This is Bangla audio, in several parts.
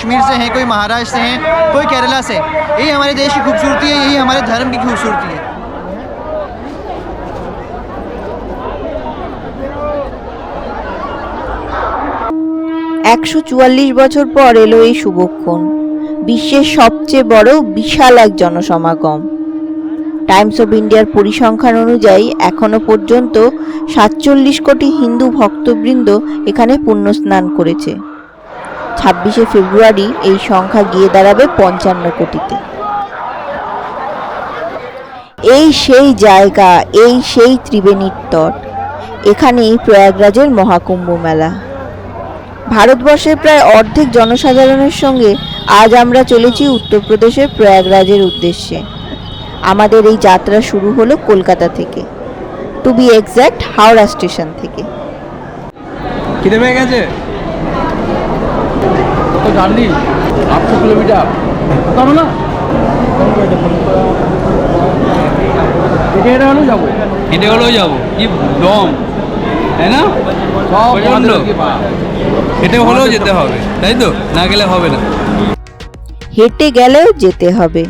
कश्मीर से हैं कोई महाराष्ट्र से हैं कोई केरला से यही हमारे देश की खूबसूरती है यही हमारे धर्म की खूबसूरती है একশো চুয়াল্লিশ বছর পর এলো এই শুভক্ষণ বিশ্বের সবচেয়ে বড় বিশাল এক জনসমাগম টাইমস অফ ইন্ডিয়ার পরিসংখ্যান অনুযায়ী এখনো পর্যন্ত সাতচল্লিশ কোটি হিন্দু ভক্তবৃন্দ এখানে পুণ্যস্নান করেছে ছাব্বিশে ফেব্রুয়ারি এই সংখ্যা গিয়ে দাঁড়াবে পঞ্চান্ন কোটিতে। এই সেই জায়গা, এই সেই ত্রিবেণীর তট। এখানেই প্রয়াগরাজের মহাকুম্ভ মেলা। ভারতবর্ষের প্রায় অর্ধেক জনসাধারণের সঙ্গে আজ আমরা চলেছি উত্তরপ্রদেশের প্রয়াগরাজের উদ্দেশ্যে। আমাদের এই যাত্রা শুরু হলো কলকাতা থেকে। To be exact Howrah station থেকে। গেছে? জার্নি আটশো কিলোমিটার। জানো না হেঁটে হেঁটে হলেও যাব। হেঁটে হলেও যাব। কি দম। তাই না? সব বন্ধ। হলেও যেতে হবে তাই তো? না গেলে হবে না। হেঁটে গেলেও যেতে হবে।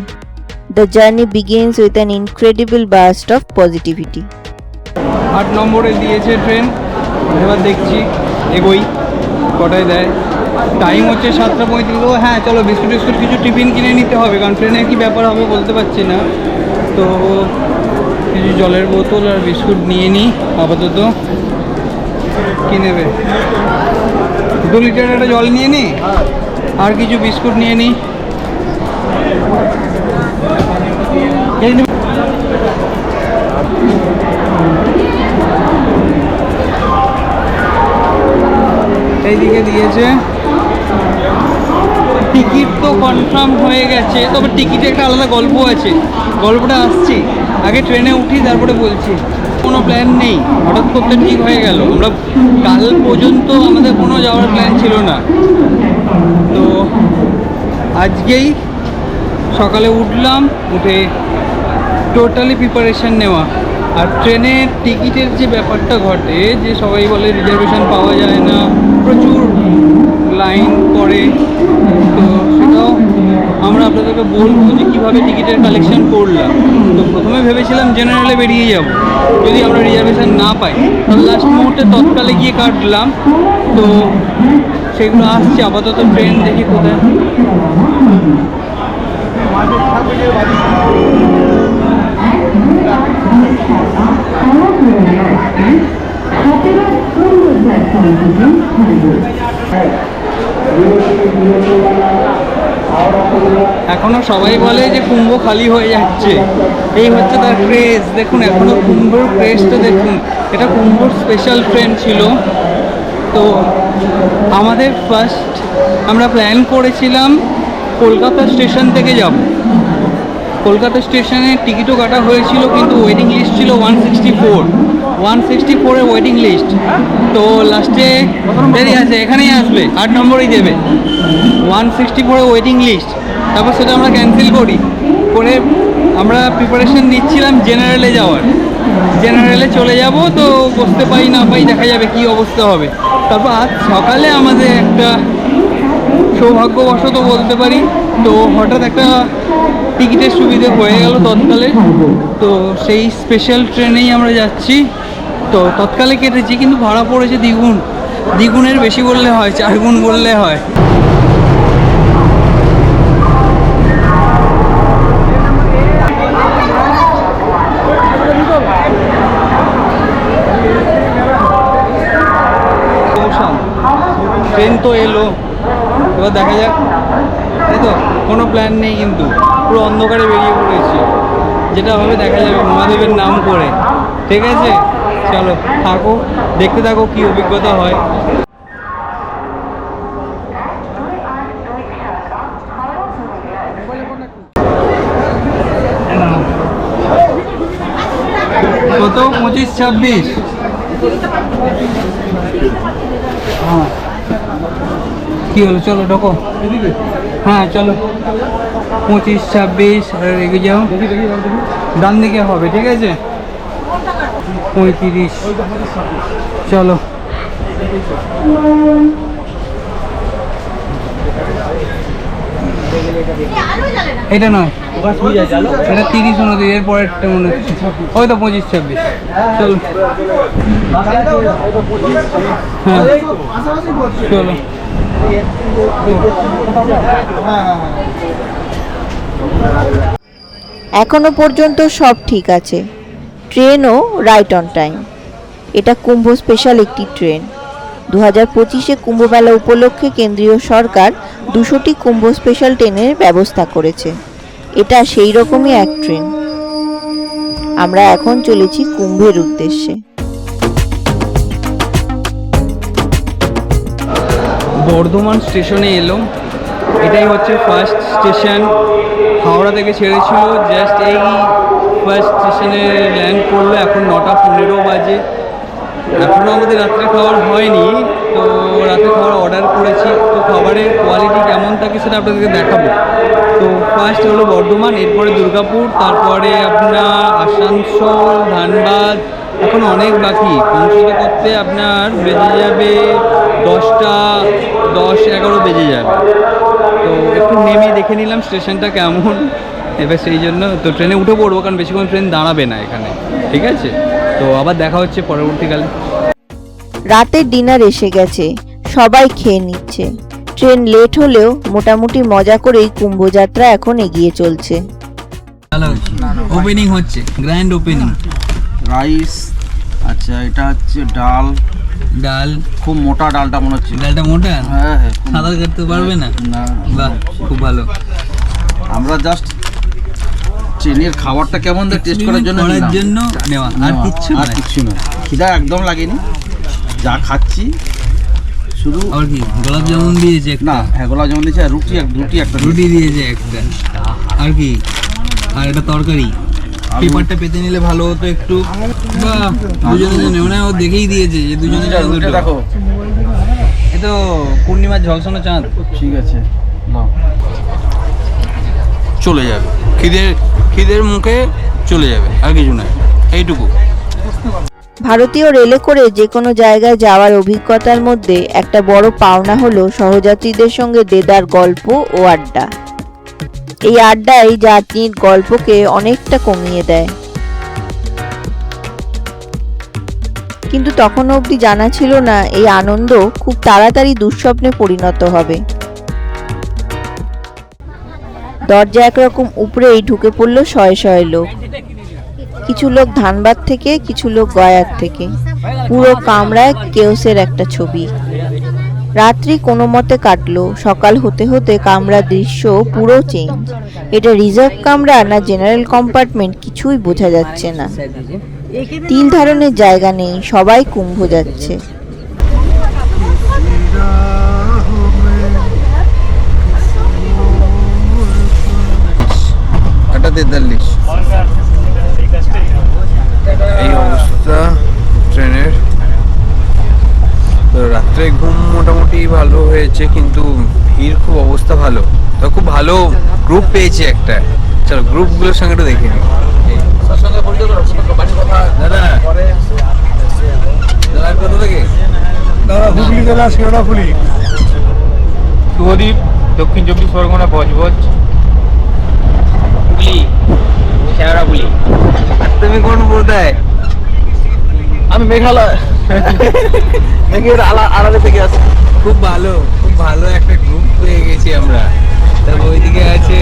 The journey begins with an incredible burst of positivity আট নম্বরে দিয়েছে ট্রেন এবার দেখছি এগোই কটায় দেয়। টাইম হচ্ছে সাতটা পঁয়ত্রিশ। ও হ্যাঁ চলো বিস্কুট বিস্কুট কিছু টিফিন কিনে নিতে হবে, কারণ ট্রেনের কি ব্যাপার হবে বলতে পারছি না। তো কিছু জলের বোতল আর বিস্কুট নিয়ে নিই, আপাতত। কি নেবে? দু লিটার একটা জল নিয়ে নিই, আর কিছু বিস্কুট নিয়ে নিই। এইদিকে দিয়েছে। টিকিট তো কনফার্ম হয়ে গেছে। তবে টিকিটে একটা আলাদা গল্প আছে। গল্পটা আসছি। আগে ট্রেনে উঠি, তারপরে বলছি, কোনো প্ল্যান নেই। হঠাৎ করতে ঠিক হয়ে গেল। আমরা কাল পর্যন্ত আমাদের কোনো যাওয়ার প্ল্যান ছিল না। তো আজকেই সকালে উঠলাম, উঠে টোটালি প্রিপারেশান নেওয়া। আর ট্রেনের টিকিটের যে ব্যাপারটা ঘটে, যে সবাই বলে রিজার্ভেশন পাওয়া যায় না, প্রচুর লাইন পড়ে। তো সেটাও আমরা আপনাদেরকে বলব যে কীভাবে টিকিটের কালেকশন করলাম। তো প্রথমে ভেবেছিলাম জেনারেলে বেরিয়ে যাব। যদি আমরা রিজার্ভেশন না পাই লাস্ট মুহূর্তে তৎকালে গিয়ে কাটলাম। তো সেগুলো আসছে, আপাতত ট্রেন দেখি কোথায়। এখনও সবাই বলে যে কুম্ভ খালি হয়ে যাচ্ছে। এই হচ্ছে তার ক্রেজ দেখুন, এখনও কুম্ভর ক্রেজটা দেখুন। এটা কুম্ভর স্পেশাল ট্রেন ছিল। তো আমাদের ফার্স্ট আমরা প্ল্যান করেছিলাম কলকাতা স্টেশন থেকে যাব। কলকাতা স্টেশনে টিকিটও কাটা হয়েছিল, কিন্তু ওয়েটিং লিস্ট ছিল one sixty four one sixty ফোরের ওয়েটিং লিস্ট তো লাস্টে দেরি আছে, এখানেই আসবে, আট নম্বরেই দেবে। ওয়ান সিক্সটি ফোরের ওয়েটিং লিস্ট তারপর সেটা আমরা ক্যান্সেল করি। করে আমরা প্রিপারেশন নিচ্ছিলাম জেনারেলে যাওয়ার। জেনারেলে চলে যাব, তো বসতে পাই না পাই দেখা যাবে কি অবস্থা হবে। তারপর আজ সকালে আমাদের একটা সৌভাগ্যবশত বলতে পারি তো হঠাৎ একটা টিকিটের সুবিধে হয়ে গেল তৎকালে। তো সেই স্পেশাল ট্রেনেই আমরা যাচ্ছি। তো তৎকালে কেটেছি, কিন্তু ভাড়া পড়েছে দ্বিগুণ। দ্বিগুণের বেশি বললে হয় চার গুণ বললে হয়। ট্রেন তো এলো। এবার দেখা যাক। তাই তো? কোনো প্ল্যান নেই কিন্তু। পুরো অন্ধকারে বেরিয়ে পড়েছি। যেটা হবে দেখা যাবে, মহাদেবের নাম করে। ঠিক আছে? চলো, থাকো। দেখতে থাকো কি অভিজ্ঞতা হয়। কত পঁচিশ ছাব্বিশ। হ্যাঁ। কি হলো? চলো, ঢোকো। হ্যাঁ চলো। পঁচিশ, ছাব্বিশ এগিয়ে যাও। ডান দিকে হবে, ঠিক আছে? পঁয়ত্রিশ। চলো। এটা নয়। এটা তিরিশ উনত্রিশ এর পরেরটা মনে হচ্ছে। ওই তো পঁচিশ, ছাব্বিশ। চলো। হ্যাঁ। চলো। এখনও পর্যন্ত সব ঠিক আছে। ট্রেনও রাইট অন টাইম এটা কুম্ভ স্পেশাল একটি ট্রেন। দু হাজার পঁচিশে কুম্ভমেলা উপলক্ষে কেন্দ্রীয় সরকার দুশোটি কুম্ভ স্পেশাল ট্রেনের ব্যবস্থা করেছে। এটা সেই রকমই এক ট্রেন। আমরা এখন চলেছি কুম্ভের উদ্দেশ্যে। বর্ধমান স্টেশনে এলো। এটাই হচ্ছে ফার্স্ট স্টেশন হাওড়া থেকে ছেড়েছিল। জাস্ট এই ফার্স্ট স্টেশনে ল্যান্ড করল। এখন নটা পনেরো বাজে। এখনও আমাদের রাত্রে খাবার হয়নি। তো রাত্রে খাবার অর্ডার করেছি। তো খাবারের কোয়ালিটি কেমন থাকে সেটা আপনাদেরকে দেখাবো। তো ফার্স্ট হলো বর্ধমান, এরপরে দুর্গাপুর, তারপরে আপনার আসানসোল, ধানবাদ এখন অনেক বাকি। পৌঁছতে করতে আপনার বেজে যাবে দশটা দশ এগারো বেজে যাবে। তো একটু নেমে দেখে নিলাম স্টেশনটা কেমন। এবার সেই জন্য তো ট্রেনে উঠে পড়ব কারণ বেশিক্ষণ ট্রেন দাঁড়াবে না এখানে। ঠিক আছে? তো আবার দেখা হচ্ছে পরবর্তীকালে। রাতের ডিনার এসে গেছে। সবাই খেয়ে নিচ্ছে। ট্রেন লেট হলেও মোটামুটি মজা করেই কুম্ভযাত্রা এখন এগিয়ে চলছে। ভালো ওপেনিং হচ্ছে গ্র্যান্ড ওপেনিং রাইস আচ্ছা এটা হচ্ছে ডাল। ডাল। খুব মোটা ডালটা মনে হচ্ছে। ডালটা মোটা? হ্যাঁ হ্যাঁ সাঁতার কাটতে পারবে না? না বাহ খুব ভালো। আমরা জাস্ট ট্রেনের খাবারটা কেমন দেয় টেস্ট করার জন্য করার। জন্য নেওয়া আর কিচ্ছু আর কিচ্ছু না খিদা একদম লাগেনি। যা খাচ্ছি শুধু আর কি গোলাপ জামুন দিয়েছে একটা? না হ্যাঁ গোলাপ যেমন দিয়েছে আর রুটি এক- রুটি একটা রুটি দিয়েছে একটা। আর কি আর একটা তরকারি। পেপারটা পেতে নিলে ভালো হতো একটু। বাহ দুজনে দুজনে মানে ও দেখেই দিয়েছে যে দুজনে দুটো দেখো। এ তো পূর্ণিমার ঝলসানো চাঁদ। ঠিক আছে চলে যাবে। খিদের খিদের মুখে চলে যাবে আর কিছু নয়। এইটুকু। ভারতীয় রেলে করে যে কোনো জায়গায় যাওয়ার অভিজ্ঞতার মধ্যে একটা বড় পাওনা হলো সহযাত্রীদের সঙ্গে দেদার গল্প ও আড্ডা। এই আড্ডাই যাত্রীর গল্পকে অনেকটা কমিয়ে দেয়। কিন্তু তখন অবধি জানা ছিল না, এই আনন্দ খুব তাড়াতাড়ি দুঃস্বপ্নে পরিণত হবে। দরজা একরকম উপরেই ঢুকে পড়ল শয়ে শয়ে লোক। কিছু লোক ধানবাদ থেকে, কিছু লোক গয়ার থেকে। পুরো কামরায় কেওসের একটা ছবি। রাত্রি কোনো মতে কাটলো, সকাল হতে হতে কামরার দৃশ্য পুরো চেঞ্জ এটা রিজার্ভ কামরা না জেনারেল কম্পার্টমেন্ট কিছুই বোঝা যাচ্ছে না। তিল ধারণের জায়গা নেই, সবাই কুম্ভ যাচ্ছে। এই অবস্থা, ট্রেনের রাত্রে ঘুম মোটামুটি ভালো হয়েছে কিন্তু ভিড় খুব অবস্থা ভালো। তো খুব ভালো গ্রুপ পেয়েছি একটা। চলো গ্রুপগুলোর সঙ্গে একটু দেখে নিই। দাদা দাদা কোথা থেকে হুগলি জেলা শিরোনাফুলি শুভদ্বীপ দক্ষিণ চব্বিশ পরগনা বজবজ। হুগলি শেয়ারাগুলি তুমি কোন কোথায় আমি মেঘালয়। মেঘের আলা আড়ালে থেকে আসি খুব ভালো খুব ভালো একটা গ্রুপ পেয়ে গেছি আমরা। তারপর ওইদিকে আছে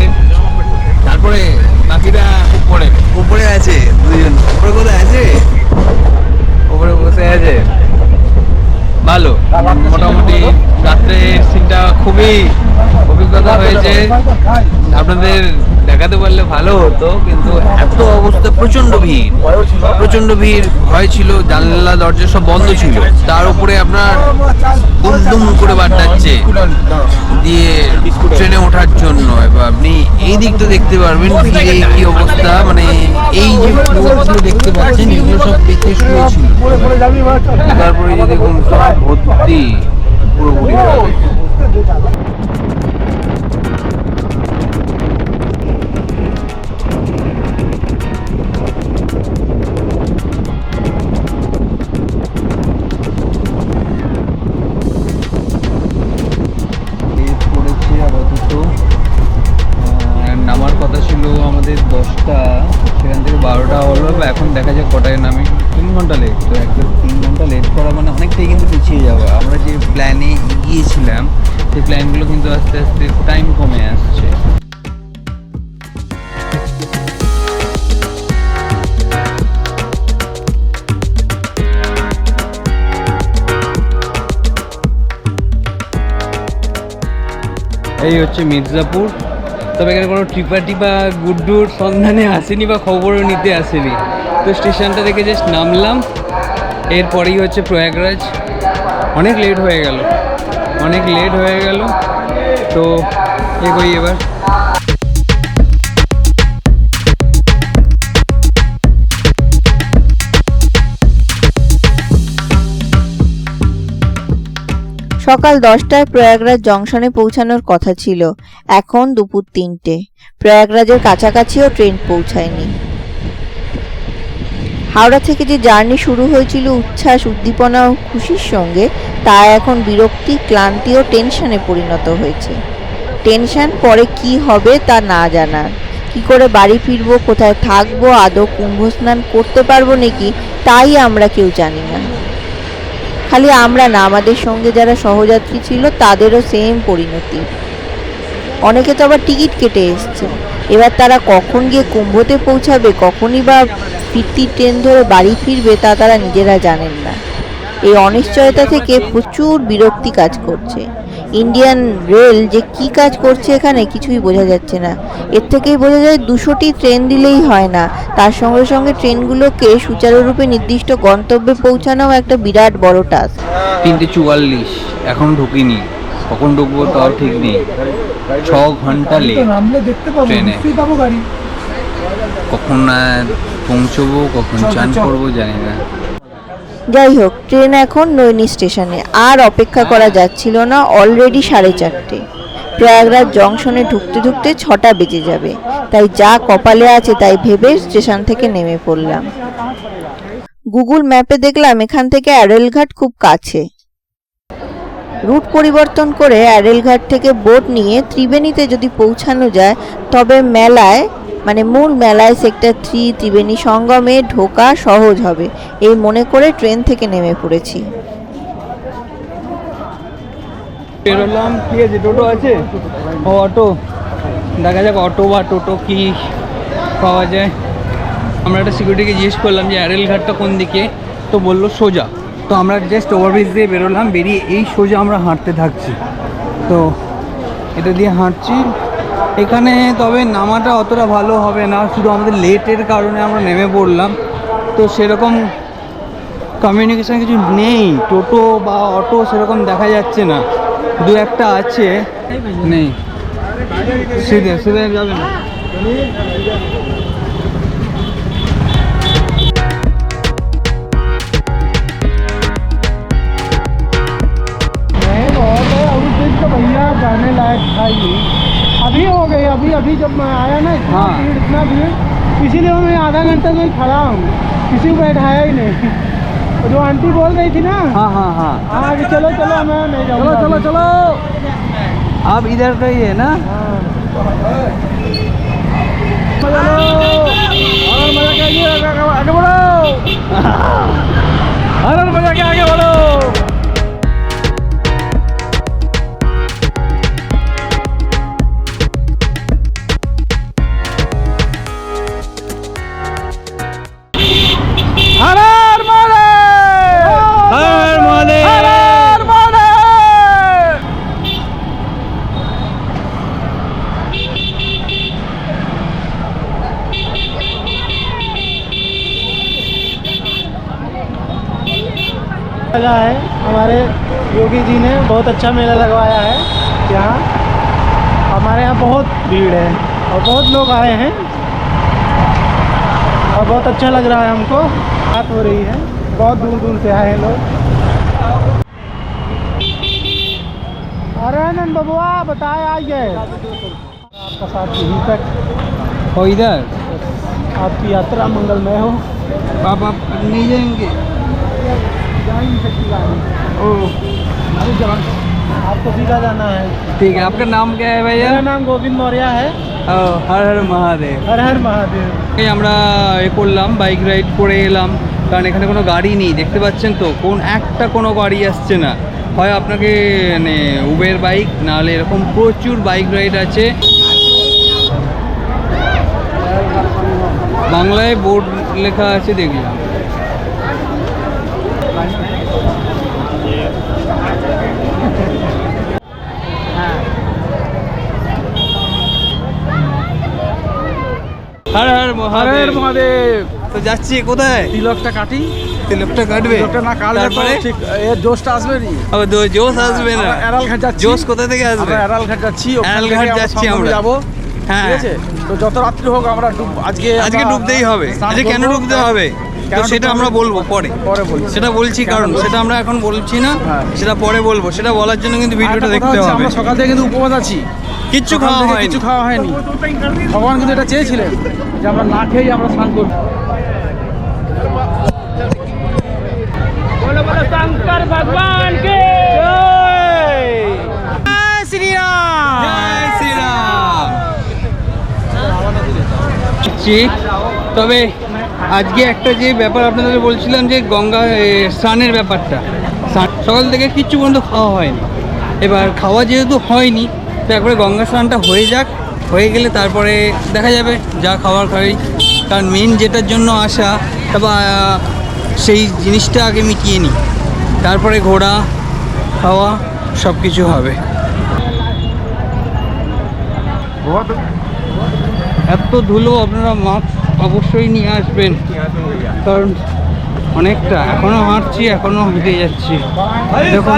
তারপরে বাকিরা উপরে। উপরে আছে দুজন উপরে কোথায় আছে? উপরে বসে আছে। ভালো। মোটামুটি রাত্রে সিনটা খুবই অভিজ্ঞতা হয়েছে। আপনাদের দেখাতে পারলে ভালো হতো, কিন্তু এত অবস্থা প্রচণ্ড ভিড়। প্রচণ্ড ভিড় ভয় ছিল জানলা, দরজা সব বন্ধ ছিল। তার উপরে আপনার দুম করে বাড্ডাচ্ছে দিয়ে ট্রেনে ওঠার জন্য। এবার আপনি এই দিকটা দেখতে পারবেন, ভিড়ে কি অবস্থা মানে এই যে দেখতে পাচ্ছেন, এগুলো সব পেতে শুয়েছিল তারপরে যে দেখুন সব ভর্তি পুরোপুরি করেছে আপাতত হচ্ছে মির্জাপুর। তবে এখানে কোনো ট্রিপাটি বা গুড্ডুর সন্ধানে আসেনি বা খবরও নিতে আসেনি। তো স্টেশনটা দেখে জাস্ট নামলাম। এরপরেই হচ্ছে প্রয়াগরাজ। অনেক লেট হয়ে গেল। অনেক লেট হয়ে গেল। তো এগোই এবার। সকাল দশটায় প্রয়াগরাজ জংশনে পৌঁছানোর কথা ছিল। এখন দুপুর তিনটে। প্রয়াগরাজের কাছাকাছিও ট্রেন পৌঁছায়নি। হাওড়া থেকে যে জার্নি শুরু হয়েছিল উচ্ছ্বাস, উদ্দীপনা ও খুশির সঙ্গে, তা এখন বিরক্তি, ক্লান্তি ও টেনশনে পরিণত হয়েছে। টেনশন পরে কি হবে তা না জানার কি করে বাড়ি ফিরবো, কোথায় থাকব, আদৌ কুম্ভ স্নান করতে পারব নাকি, তাই আমরা কেউ জানি না। খালি আমরা না, আমাদের সঙ্গে যারা সহযাত্রী ছিল তাদেরও সেম পরিণতি। অনেকে তো আবার টিকিট কেটে এসছে। এবার তারা কখন গিয়ে কুম্ভতে পৌঁছাবে, কখনই বা ফিরতি ট্রেন ধরে বাড়ি ফিরবে তা তারা নিজেরা জানেন না। এই অনিশ্চয়তা থেকে প্রচুর বিরক্তি কাজ করছে। ইন্ডিয়ান রেল যে কি কাজ করছে এখানে কিছুই বোঝা যাচ্ছে না। এর থেকেই বোঝা যায় দুশোটি ট্রেন দিলেই হয় না। তার সঙ্গে সঙ্গে ট্রেনগুলোকে সুচারুরূপে নির্দিষ্ট গন্তব্যে পৌঁছানোও একটা বিরাট বড় টাস্ক তিনটে চুয়াল্লিশ এখন ঢুকিনি। কখন ঢুকবো তাও ঠিক নেই। ছ ঘণ্টা লেট ট্রেনে। কখন পৌঁছবো কখন চান করব জানি না। যাই হোক ট্রেন এখন নৈনি স্টেশনে। আর অপেক্ষা করা যাচ্ছিল না অলরেডি সাড়ে চারটে। প্রয়াগরাজ জংশনে ঢুকতে ঢুকতে ছটা বেজে যাবে। তাই যা কপালে আছে তাই ভেবে স্টেশন থেকে নেমে পড়লাম। গুগল ম্যাপে দেখলাম এখান থেকে অ্যারেলঘাট খুব কাছে। রুট পরিবর্তন করে অ্যারেলঘাট থেকে বোট নিয়ে ত্রিবেণীতে যদি পৌঁছানো যায় তবে মেলায় মানে মূল মেলায় সেক্টর থ্রি ত্রিবেণী সঙ্গমে ঢোকা সহজ হবে। এই মনে করে ট্রেন থেকে নেমে পড়েছি। বেরোলাম, ঠিক আছে, টোটো আছে? ও, অটো। দেখা যাক, অটো বা টোটো কি পাওয়া যায়। আমরা একটা সিকিউরিটিকে জিজ্ঞেস করলাম যে, অ্যারেল ঘাটটা কোন দিকে? তো বলল সোজা। তো আমরা জাস্ট ওভারব্রিজ দিয়ে বেরোলাম, বেরিয়ে এই সোজা আমরা হাঁটতে থাকছি। তো এটা দিয়ে হাঁটছি। এখানে তবে নামাটা অতটা ভালো হবে না শুধু আমাদের লেটের কারণে আমরা নেমে পড়লাম তো সেরকম কমিউনিকেশন কিছু নেই টোটো বা অটো সেরকম দেখা যাচ্ছে না দু একটা আছে নেই সিধে সিধে যাবে না नहीं बहुत है और उस दिन तो भैया जाने लायक था ही अभी हो गई अभी अभी जब मैं आया ना इतना हाँ। भीड़ इतना भीड़ इसीलिए मैं आधा घंटा से ही खड़ा हूँ। किसी को बैठाया ही नहीं। जो आंटी बोल रही थी ना हाँ हाँ हाँ। हाँ कि चलो चलो मैं नहीं चलो चलो चलो। आप इधर का ही है ना? आगे बढ़ो हर मज़ा के आगे बढ़ो बहुत अच्छा मेला लगवाया है यहाँ। हमारे यहाँ बहुत भीड़ है और बहुत लोग आए हैं। और बहुत अच्छा लग रहा है हमको। बात हो रही है। बहुत दूर दूर से आए हैं लोग। अरे नंद बबुआ बताए आ गए। आपका साथ यहीं तक। हो इधर? आपकी यात्रा मंगलमय हो। आप आप नहीं जाएँगे? जा ही नहीं सकती ओ आपको सीधा जाना है ठीक है आपका नाम क्या है मेरा भैया नाम गोविंद मौर्य है ও, হর হর মহাদেব हर हर महादेव এই আমরা এ করলাম বাইক রাইড করে এলাম কারণ এখানে কোনো গাড়ি নেই দেখতে পাচ্ছেন তো কোন একটা কোনো গাড়ি আসছে না হয় আপনাকে মানে উবের বাইক নাহলে এরকম প্রচুর বাইক রাইড আছে বাংলায় বোর্ড লেখা আছে দেখলাম হর হর মহাদেব। মহাদেব। তো যাচ্ছি কোথায়? তিলকটা কাটি। তিলকটা কাটবে? তিলকটা না কাটলে তারপরে? ঠিক এর জোশটা আসবে নি। আবার জোশ আসবে না। এরাল ঘাট যাচ্ছি। জোশ কোথা থেকে আসবে? আমরা এরালঘাট যাচ্ছি এরাল ঘাট যাচ্ছি আমরা। যাব। হ্যাঁ। ঠিক আছে? তো যত রাত্রি হোক আমরা ডুব আজকে আজকে ডুবতেই হবে। আজকে কেন ডুবতে হবে? তো সেটা আমরা বলব পরে পরে। বলছি। সেটা বলছি কারণ সেটা আমরা এখন বলছি না হ্যাঁ। সেটা পরে বলব। সেটা বলার জন্য কিন্তু ভিডিওটা দেখতে হবে। আমরা সকাল থেকে কিন্তু উপবাস আছি। কিচ্ছু খাওয়া হয়নি। কিছু খাওয়া হয়নি। ভগবান কিন্তু এটা চেয়েছিলেন যে আমরা না খেয়েই আমরা স্নান করব। জয় শ্রীরাম। জি, তবে আজকে একটা যে ব্যাপার আপনাদের বলছিলাম যে গঙ্গা স্নানের ব্যাপারটা। সকাল থেকে কিচ্ছু পর্যন্ত খাওয়া হয়নি। এবার খাওয়া যেহেতু হয়নি তো একবারে গঙ্গা স্নানটা হয়ে যাক হয়ে গেলে তারপরে দেখা যাবে যা খাবার খাই। কারণ মেন যেটার জন্য আসা তারপর সেই জিনিসটা আগে মিটিয়ে নিই। তারপরে ঘোরা খাওয়া সব কিছু হবে এত ধুলো আপনারা মাস্ক অবশ্যই নিয়ে আসবেন। কারণ অনেকটা এখনও হাঁটছি এখনও হেঁটে যাচ্ছি। দেখুন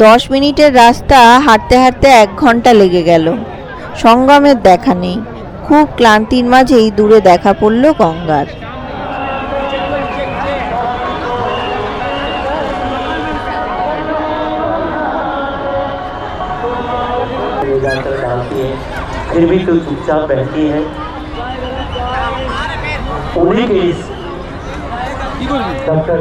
দশ মিনিটের রাস্তা হাঁটতে হাঁটতে এক ঘন্টা লেগে গেল সঙ্গমের দেখা নেই খুব ক্লান্তির মাঝেই দূরে দেখা পড়ল গঙ্গার ले जाकर डालती है फिर भी तू चुपचाप बैठती है उन्हीं के इस डॉक्टर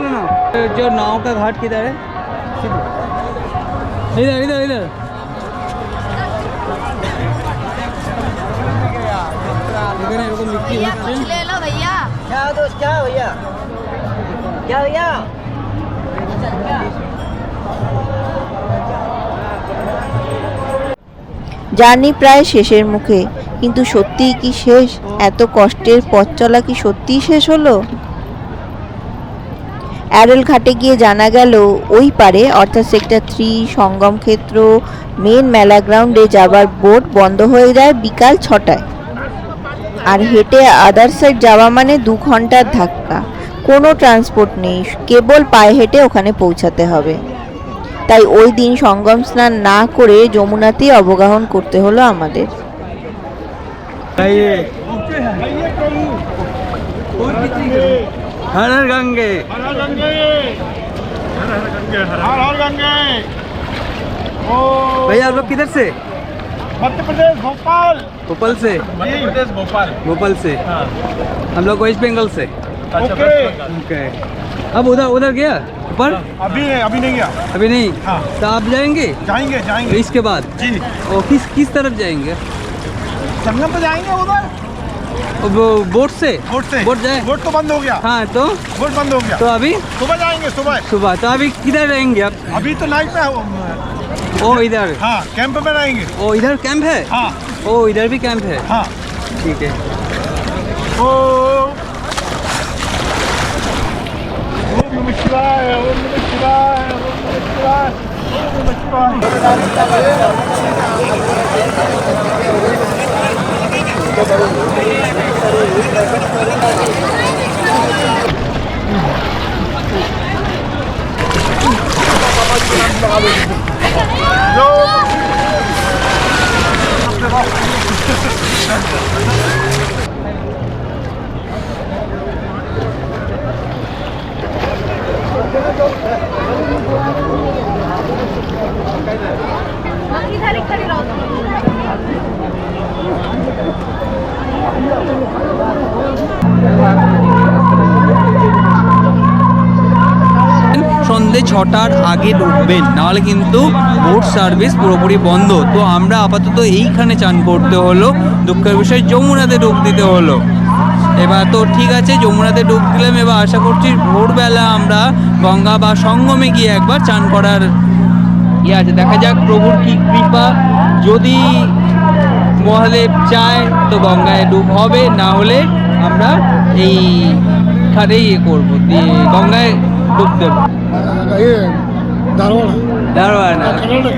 इधर एक छवि तुलो ना जो नाव का घाट किधर है इधर इधर इधर এখানে এরকম বিক্রি হচ্ছে ले लो भैया জার্নি প্রায় শেষের মুখে কিন্তু সত্যিই কি শেষ এত কষ্টের পথ চলা কি সত্যিই শেষ হলো অ্যারেল ঘাটে গিয়ে জানা গেল ওই পারে অর্থাৎ সেক্টর থ্রি সঙ্গম ক্ষেত্র মেন মেলা গ্রাউন্ডে যাবার বোট বন্ধ হয়ে যায় বিকাল ছটায়। আর হেঁটে আদার সাইড যাওয়া মানে দু ঘণ্টার ধাক্কা। কোনো ট্রান্সপোর্ট নেই কেবল পায়ে হেঁটে ওখানে পৌঁছাতে হবে। তাই ওই দিন সঙ্গম স্নান না করে যমুনাতেই অবগাহন করতে হলো আমাদের। आइए हर गंगे हर हर गंगे हर हर गंगे ओ। भैया आप लोग किधर से? मध्य प्रदेश भोपाल। भोपाल से। मध्य प्रदेश भोपाल। भोपाल से। हम लोग वेस्ट बंगाल से। ओके। ओके। अब उधर उधर गया? ऊपर? अभी अभी नहीं गया। अभी नहीं? हाँ। तो आप जाएँगे? जाएँगे जाएँगे। इसके बाद? जी। और किस किस तरफ़ जाएँगे? संगम पे जाएँगे उधर। बोट से? बोट से। बोट जाए? बोट तो बंद हो गया। हाँ तो? बोट बंद हो गया। तो अभी? सुबह जाएँगे सुबह। सुबह तो अभी किधर रहेंगे आप? अभी तो नाइट में ओ इधर। हाँ कैंप में रहेंगे। ओ इधर कैंप है? हाँ। ओ इधर भी कैंप है? हाँ। ठीक है। ओ। शिवाय ओम नमः शिवाय ओम नमः शिवाय ओम नमः शिवाय। तो সন্ধে ছটার আগে ঢুকবেন, নাহলে কিন্তু বোট সার্ভিস পুরোপুরি বন্ধ। তো আমরা আপাতত এইখানে চান করতে হলো, দুঃখের বিষয় যমুনাতে ডুব দিতে হলো। এবার তো ঠিক আছে, যমুনাতে ডুব দিলাম, এবার আশা করছি ভোরবেলা আমরা গঙ্গা বা সঙ্গমে গিয়ে একবার চান করার ইয়ে আছে দেখা যাক প্রভুর কি কৃপা যদি মহাদেব চায় তো গঙ্গায় ডুব হবে না হলে আমরা এই খানে ইয়ে করবো দিয়ে গঙ্গায় ডুব দেবো ये धारवाड़ दारवाना कर्नाटक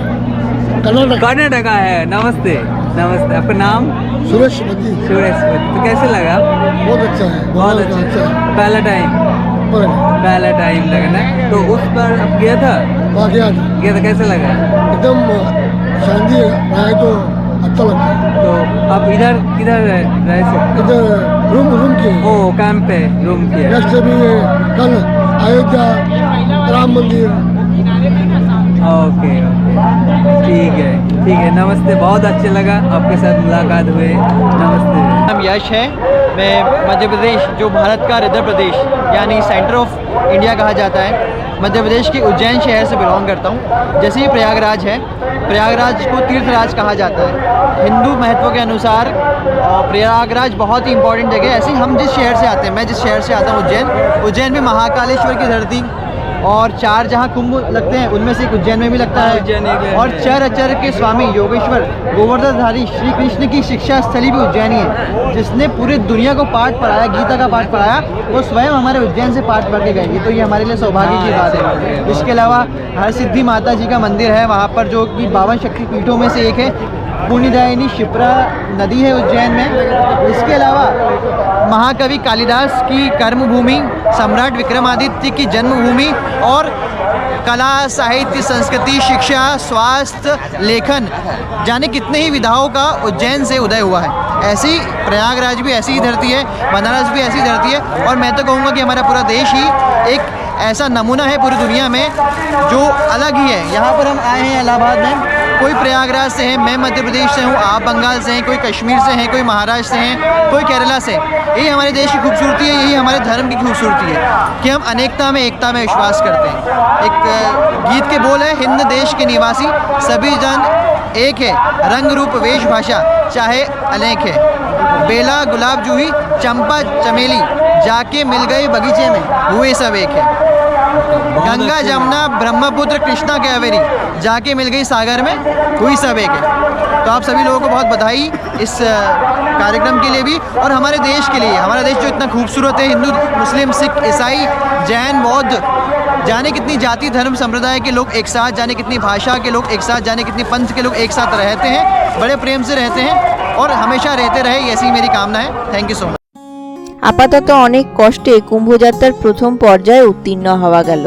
कर्नाटक कर्नाटका है नमस्ते नमस्ते आपका नाम सुरेश मोदी सुरेश तो कैसे लगा बहुत अच्छा है बहुत अच्छा है पहला टाइम पर पहला टाइम लगा ना तो उस पर अब गया था वहाँ गया था गया था कैसे लगा? एकदम शांति रहा तो अच्छा लगता है तो आप इधर किधर रह- इधर रूम रूम की। ओ कैंप पे रूम किया। नेक्स्ट भी कल अयोध्या राम मंदिर। Okay okay. ठीक है ठीक है नमस्ते बहुत अच्छे लगा आपके साथ मुलाकात हुए। नमस्ते। हम यश है। मैं मध्य प्रदेश जो भारत का हृदय प्रदेश यानी सेंटर ऑफ़ इंडिया कहा जाता है। मध्य प्रदेश के उज्जैन शहर से बिलोंग करता हूँ। जैसे ही प्रयागराज है, प्रयागराज को तीर्थराज कहा जाता है। हिंदू महत्व के अनुसार प्रयागराज बहुत ही इंपॉर्टेंट जगह है। ऐसे हम जिस शहर से आते हैं, मैं जिस शहर से आता हूँ उज्जैन उज्जैन में महाकालेश्वर की धरती और चार जहाँ कुंभ लगते हैं उनमें से एक उज्जैन में भी लगता है। है। और चर अचर के स्वामी योगेश्वर गोवर्धनधारी श्री कृष्ण की शिक्षा स्थली भी उज्जैनी है जिसने पूरी दुनिया को पाठ पढ़ाया गीता का पाठ पढ़ाया वो स्वयं हमारे उज्जैन से पाठ पढ़ के गए। तो ये हमारे लिए सौभाग्य की बात है। इसके अलावा हर सिद्धि माता जी का मंदिर है वहाँ पर जो कि बावन शक्ति पीठों में से एक है। पुण्यदायिनी शिप्रा नदी है उज्जैन में। इसके अलावा महाकवि कालिदास की कर्मभूमि, सम्राट विक्रमादित्य की जन्मभूमि और कला, साहित्य, संस्कृति, शिक्षा, स्वास्थ्य, लेखन, जाने कितने ही विधाओं का उज्जैन से उदय हुआ है। ऐसी प्रयागराज भी ऐसी ही धरती है, बनारस भी ऐसी धरती है और मैं तो कहूँगा कि हमारा पूरा देश ही एक ऐसा नमूना है पूरी दुनिया में जो अलग ही है। यहाँ पर हम आए हैं इलाहाबाद में। कोई प्रयागराज से है, मैं मध्य प्रदेश से हूँ, आप बंगाल से हैं, कोई कश्मीर से हैं, कोई महाराष्ट्र से हैं, कोई केरला से यही हमारे देश की खूबसूरती है, यही हमारे धर्म की खूबसूरती है कि हम अनेकता में एकता में विश्वास करते हैं। एक गीत के बोल है, हिंद देश के निवासी, सभी जन एक है, रंग रूप वेश भाषा चाहे अनेक है। बेला, गुलाब जूही, चंपा, चमेली, जाके मिल गए बगीचे में हुए सब एक है। गंगा जमुना, ब्रह्मपुत्र, कृष्णा कावेरी, जाके मिल गई सागर में, हुई सब एक। है तो आप सभी लोगों को बहुत बधाई इस कार्यक्रम के लिए भी, और हमारे देश के लिए। हमारा देश जो इतना खूबसूरत है, हिंदू, मुस्लिम, सिख, ईसाई, जैन, बौद्ध, जाने कितनी जाति, धर्म, संप्रदाय के लोग एक साथ, जाने कितनी भाषा के लोग एक साथ, जाने कितनी पंथ के लोग एक साथ रहते हैं, बड़े प्रेम से रहते हैं, और हमेशा रहते रहे ऐसी मेरी कामना है। थैंक यू सो मच আপাতত অনেক কষ্টে কুম্ভযাত্রার প্রথম পর্যায়ে উত্তীর্ণ হওয়া গেল।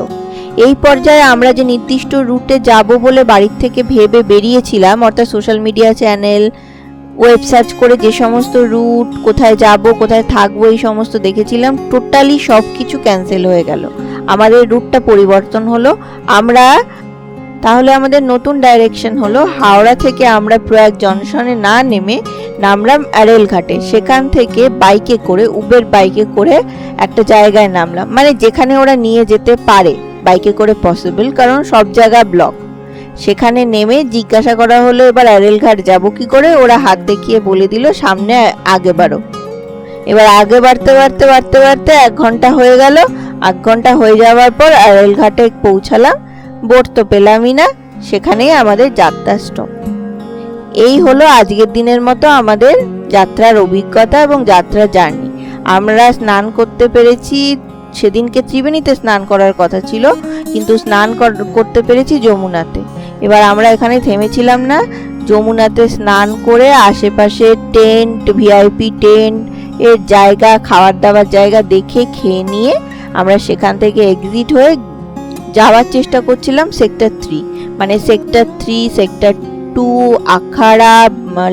এই পর্যায়ে আমরা যে নির্দিষ্ট রুটে যাব বলে বাড়ির থেকে ভেবে বেরিয়েছিলাম, অর্থাৎ social media channel web search করে যে সমস্ত রুট, কোথায় যাব, কোথায় থাকব, এই সমস্ত দেখেছিলাম টোটালি সব কিছু ক্যান্সেল হয়ে গেল। আমাদের রুটটা পরিবর্তন হলো। আমরা তাহলে আমাদের নতুন ডাইরেকশন হলো হাওড়া থেকে আমরা প্রয়াগ জংশনে না নেমে নামলাম অ্যারেল ঘাটে। সেখান থেকে বাইকে করে উবের বাইকে করে একটা জায়গায় নামলাম। মানে যেখানে ওরা নিয়ে যেতে পারে বাইকে করে পসিবল কারণ সব জায়গা ব্লক সেখানে নেমে জিজ্ঞাসা করা হলো, এবার অ্যারেল ঘাট যাব কি করে? ওরা হাত দেখিয়ে বলে দিল, সামনে আগে বাড়ো। এবার আগে বাড়তে বাড়তে বাড়তে বাড়তে এক ঘণ্টা হয়ে গেল। এক ঘণ্টা হয়ে যাওয়ার পর অ্যারেল ঘাটে পৌঁছালাম। বোট তো পেলামই না, সেখানেই আমাদের যাত্রা স্টপ এই হলো আজকের দিনের মতো আমাদের যাত্রার অভিজ্ঞতা এবং যাত্রা জার্নি। আমরা স্নান করতে পেরেছি, সেদিনকে ত্রিবেণীতে স্নান করার কথা ছিল, কিন্তু স্নান কর- করতে পেরেছি যমুনাতে। এবার আমরা এখানে থেমেছিলাম না, যমুনাতে স্নান করে আশেপাশে টেন্ট, ভিআইপি টেন্ট এর জায়গা খাবার দাবার জায়গা দেখে খেয়ে নিয়ে আমরা সেখান থেকে এক্সিট হয়ে যাওয়ার চেষ্টা করছিলাম সেক্টর থ্রি মানে sector three sector two akhara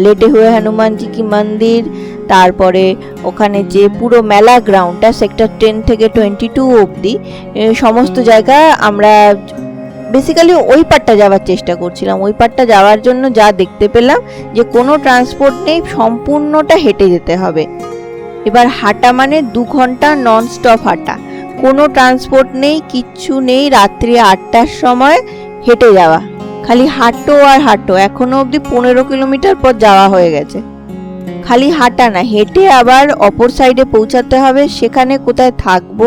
লেটে হুয়ে হনুমানজি কি মন্দির, তারপরে ওখানে যে পুরো মেলা গ্রাউন্ডটা সেক্টর টেন থেকে টোয়েন্টি টু অবধি সমস্ত জায়গা আমরা বেসিক্যালি ওই পারটা যাওয়ার চেষ্টা করছিলাম। ওই পারটা যাওয়ার জন্য যা দেখতে পেলাম যে কোনো ট্রান্সপোর্ট নেই, সম্পূর্ণটা হেঁটে যেতে হবে। এবার হাঁটা মানে দু ঘণ্টা নন স্টপ হাঁটা। কোনো ট্রান্সপোর্ট নেই, কিচ্ছু নেই, রাত্রি আটটার সময় হেঁটে যাওয়া। খালি হাঁটো আর হাঁটো, এখনও অবধি পনেরো কিলোমিটার পর যাওয়া হয়ে গেছে। খালি হাঁটা না, হেঁটে আবার অপর সাইডে পৌঁছাতে হবে, সেখানে কোথায় থাকব,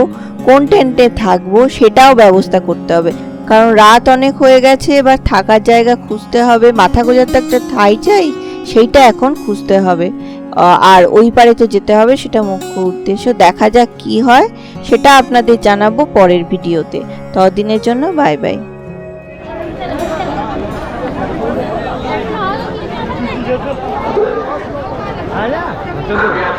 কোন টেন্টে থাকব, সেটাও ব্যবস্থা করতে হবে। কারণ রাত অনেক হয়ে গেছে, এবার থাকার জায়গা খুঁজতে হবে, মাথা গোজার তো একটা ঠাই চাই, সেইটা এখন খুঁজতে হবে। আর ওই পারে তো যেতে হবে, সেটা মুখ্য উদ্দেশ্য। দেখা যাক কি হয়। সেটা আপনাদের জানাব পরের ভিডিওতে। ততদিনের জন্য বাই বাই। आप